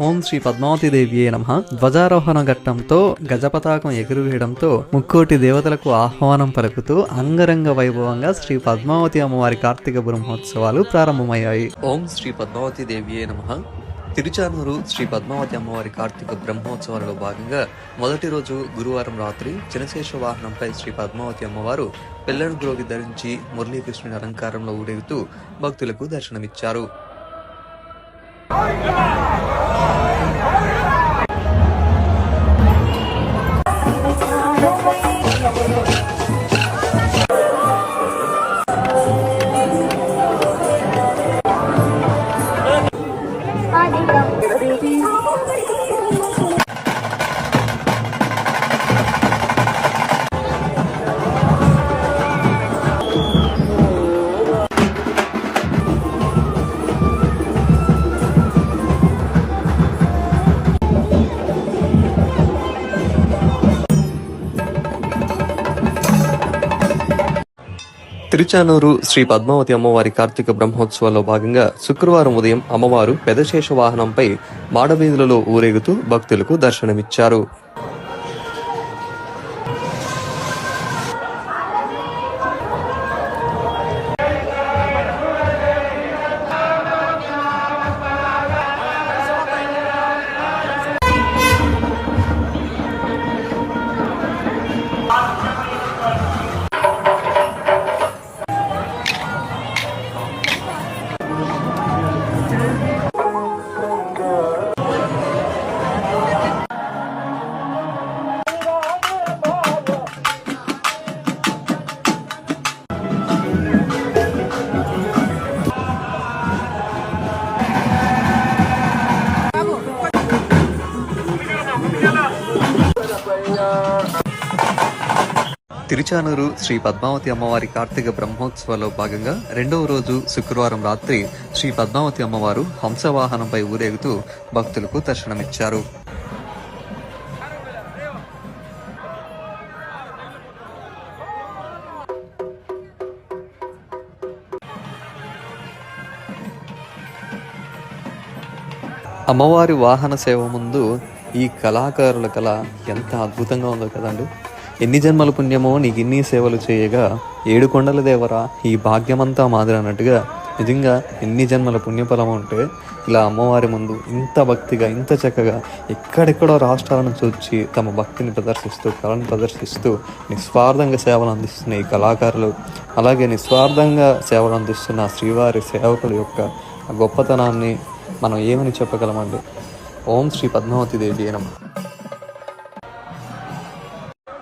ఓం శ్రీ పద్మావతిదేవియే నమ. ధ్వజారోహణ ఘట్టంతో గజపతాకం ఎగురువేయడంతో ముక్కోటి దేవతలకు ఆహ్వానం పలుకుతూ అంగరంగ వైభవంగా శ్రీ పద్మావతి అమ్మవారి కార్తీక బ్రహ్మోత్సవాలు ప్రారంభమయ్యాయి. ఓం శ్రీ పద్మావతి దేవియే నమ. తిరుచానూరు శ్రీ పద్మావతి అమ్మవారి కార్తీక బ్రహ్మోత్సవాలలో భాగంగా మొదటి రోజు గురువారం రాత్రి చినశేష వాహనంపై శ్రీ పద్మావతి అమ్మవారు పిల్లడు గ్రోవి ధరించి మురళీకృష్ణుని అలంకారంలో ఊరేగుతూ భక్తులకు దర్శనమిచ్చారు. తిరుచానూరు శ్రీ పద్మావతి అమ్మవారి కార్తీక బ్రహ్మోత్సవాల్లో భాగంగా శుక్రవారం ఉదయం అమ్మవారు పెదశేష వాహనంపై మాడవీధులలో ఊరేగుతూ భక్తులకు దర్శనమిచ్చారు. తిరుచానూరు శ్రీ పద్మావతి అమ్మవారి కార్తీక బ్రహ్మోత్సవాల్లో భాగంగా రెండవ రోజు శుక్రవారం రాత్రి శ్రీ పద్మావతి అమ్మవారు హంసవాహనంపై ఊరేగుతూ భక్తులకు దర్శనమిచ్చారు. అమ్మవారి వాహన సేవ ముందు ఈ కళాకారుల కళ ఎంత అద్భుతంగా ఉందో కదండి. ఎన్ని జన్మల పుణ్యమో నీకు ఇన్ని సేవలు చేయగా ఏడు కొండల దేవరా ఈ భాగ్యమంతా మాదిరి అన్నట్టుగా నిజంగా ఎన్ని జన్మల పుణ్యఫలం ఉంటే ఇలా అమ్మవారి ముందు ఇంత భక్తిగా ఇంత చక్కగా ఎక్కడెక్కడో రాష్ట్రాల నుంచి వచ్చి తమ భక్తిని ప్రదర్శిస్తూ కళను ప్రదర్శిస్తూ నిస్వార్థంగా సేవలు అందిస్తున్న ఈ కళాకారులు అలాగే నిస్వార్థంగా సేవలు అందిస్తున్న శ్రీవారి సేవకుల యొక్క గొప్పతనాన్ని మనం ఏమని చెప్పగలమండి? ఓం శ్రీ పద్మావతి దేవి నమ.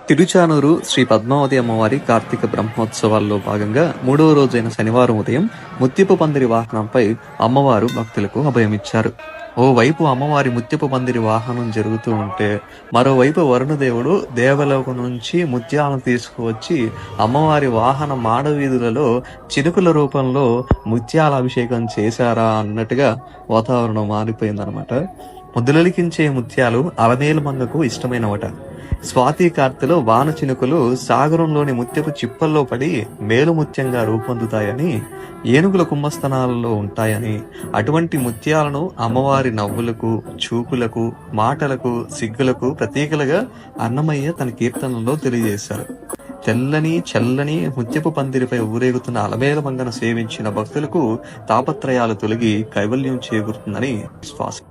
తిరుచానూరు శ్రీ పద్మావతి అమ్మవారి కార్తీక బ్రహ్మోత్సవాల్లో భాగంగా మూడవ రోజైన శనివారం ఉదయం ముత్యపు పందిరి వాహనంపై అమ్మవారు భక్తులకు అభయమిచ్చారు. ఓవైపు అమ్మవారి ముత్యపు పందిరి వాహనం జరుగుతూ ఉంటే మరోవైపు వరుణదేవుడు దేవలోకం నుంచి ముత్యాలను తీసుకువచ్చి అమ్మవారి వాహన మాడవీధులలో చినుకుల రూపంలో ముత్యాల అభిషేకం చేశారా అన్నట్టుగా వాతావరణం మారిపోయిందనమాట ముద్దులలికించే ముత్యాలు అలమేలు మంగకు ఇష్టమైనవట. స్వాతి కార్తెలో వాన చినుకులు సాగరంలోని ముత్యపు చిప్పల్లో పడి మేలుముత్యంగా రూపొందుతాయని ఏనుగుల కుంభస్థనాలలో ఉంటాయని అటువంటి ముత్యాలను అమ్మవారి నవ్వులకు చూపులకు మాటలకు సిగ్గులకు ప్రతీకలుగా అన్నమయ్య తన కీర్తనలో తెలియజేశారు. తెల్లని చల్లని ముత్యపు పందిరిపై ఊరేగుతున్న అలమేల మంగను సేవించిన భక్తులకు తాపత్రయాలు తొలగి కైవల్యం చేకూరుతుందని విశ్వాసం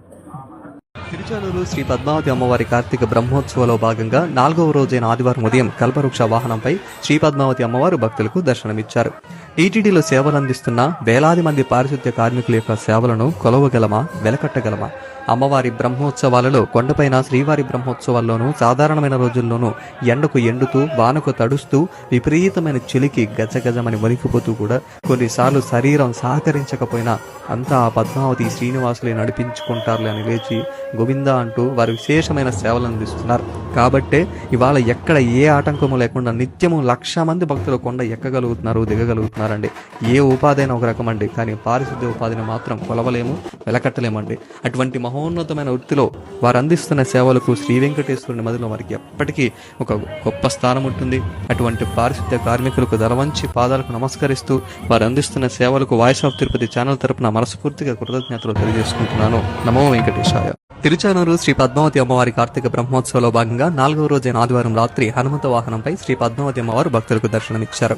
తిరుచానూరు శ్రీ పద్మావతి అమ్మవారి కార్తీక బ్రహ్మోత్సవంలో భాగంగా నాలుగవ రోజైన ఆదివారం ఉదయం కల్పవృక్ష వాహనంపై శ్రీ పద్మావతి అమ్మవారు భక్తులకు దర్శనమిచ్చారు. టీటీడీలో సేవలందిస్తున్న వేలాది మంది పారిశుద్ధ్య కార్మికుల యొక్క సేవలను కొలవగలమా వెలకట్టగలమా? అమ్మవారి బ్రహ్మోత్సవాలలో కొండపైన శ్రీవారి బ్రహ్మోత్సవాల్లోనూ సాధారణమైన రోజుల్లోనూ ఎండకు ఎండుతూ వానకు తడుస్తూ విపరీతమైన చిలికి గజగజమని వణికిపోతూ కూడా కొన్నిసార్లు శరీరం సహకరించకపోయినా అంతా ఆ పద్మావతి శ్రీనివాసులే నడిపించుకుంటారులే అని లేచి గోవింద అంటూ వారు విశేషమైన సేవలు అందిస్తున్నారు. కాబట్టే ఇవాళ ఎక్కడ ఏ ఆటంకము లేకుండా నిత్యము లక్ష మంది భక్తులు కొండ ఎక్కగలుగుతున్నారు దిగగలుగుతున్నారండి. ఏ ఉపాధి ఒక రకం అండి. కానీ పారిశుద్ధ్య ఉపాధిని మాత్రం కొలవలేము వెలకట్టలేమండి. అటువంటి మహోన్నతమైన వృత్తిలో వారు అందిస్తున్న సేవలకు శ్రీ వెంకటేశ్వరుని మదిలో వారికి ఎప్పటికీ ఒక గొప్ప స్థానం ఉంటుంది. అటువంటి పారిశుద్ధ్య కార్మికులకు దళవంచి పాదాలకు నమస్కరిస్తూ వారు అందిస్తున్న సేవలకు వాయిస్ ఆఫ్ తిరుపతి ఛానల్ తరపున మనస్ఫూర్తిగా కృతజ్ఞతలు తెలియజేసుకుంటున్నాను. నమో వెంకటేశాయ. తిరుచానూరు శ్రీ పద్మావతి అమ్మవారి కార్తీక బ్రహ్మోత్సవంలో భాగంగా నాలుగవ రోజైన ఆదివారం రాత్రి హనుమంత వాహనంపై శ్రీ పద్మావతి అమ్మవారు భక్తులకు దర్శనమిచ్చారు.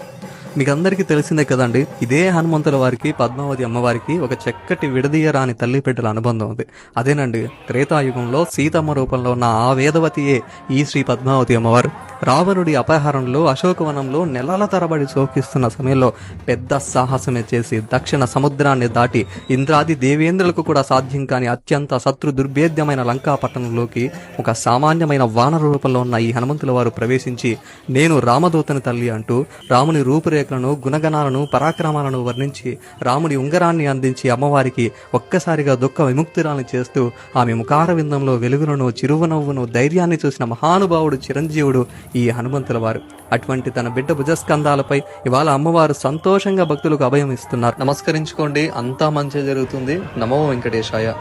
మీకు అందరికీ తెలిసిందే కదండి ఇదే హనుమంతుల వారికి పద్మావతి అమ్మవారికి ఒక చక్కటి విడదీయరాని తల్లి బిడ్డల అనుబంధం ఉంది అదేనండి త్రేతాయుగంలో సీతమ్మ రూపంలో ఉన్న ఆ వేదవతియే ఈ శ్రీ పద్మావతి అమ్మవారు. రావణుడి అపహారంలో అశోకవనంలో నెలల తరబడి శోకిస్తున్న సమయంలో పెద్ద సాహసమే చేసి దక్షిణ సముద్రాన్ని దాటి ఇంద్రాది దేవేంద్రులకు కూడా సాధ్యం కాని అత్యంత శత్రు దుర్భేద్యమైన లంకా పట్టణంలోకి ఒక సామాన్యమైన వానర రూపంలో ఉన్న ఈ హనుమంతుల వారు ప్రవేశించి నేను రామదూతని తల్లి అంటూ రాముని రూపురేఖలను గుణగణాలను పరాక్రమాలను వర్ణించి రాముడి ఉంగరాన్ని అందించి అమ్మవారికి ఒక్కసారిగా దుఃఖ విముక్తురాలను చేస్తూ ఆమె ముఖార విందంలో వెలుగులను చిరువనవ్వును ధైర్యాన్ని చూసిన మహానుభావుడు చిరంజీవుడు ఈ హనుమంతుల వారు అటువంటి తన బిడ్డ భుజస్కంధాలపై ఇవాళ అమ్మవారు సంతోషంగా భక్తులకు అభయం ఇస్తున్నారు నమస్కరించుకోండి. అంతా మంచి జరుగుతుంది. నమో వెంకటేశాయ.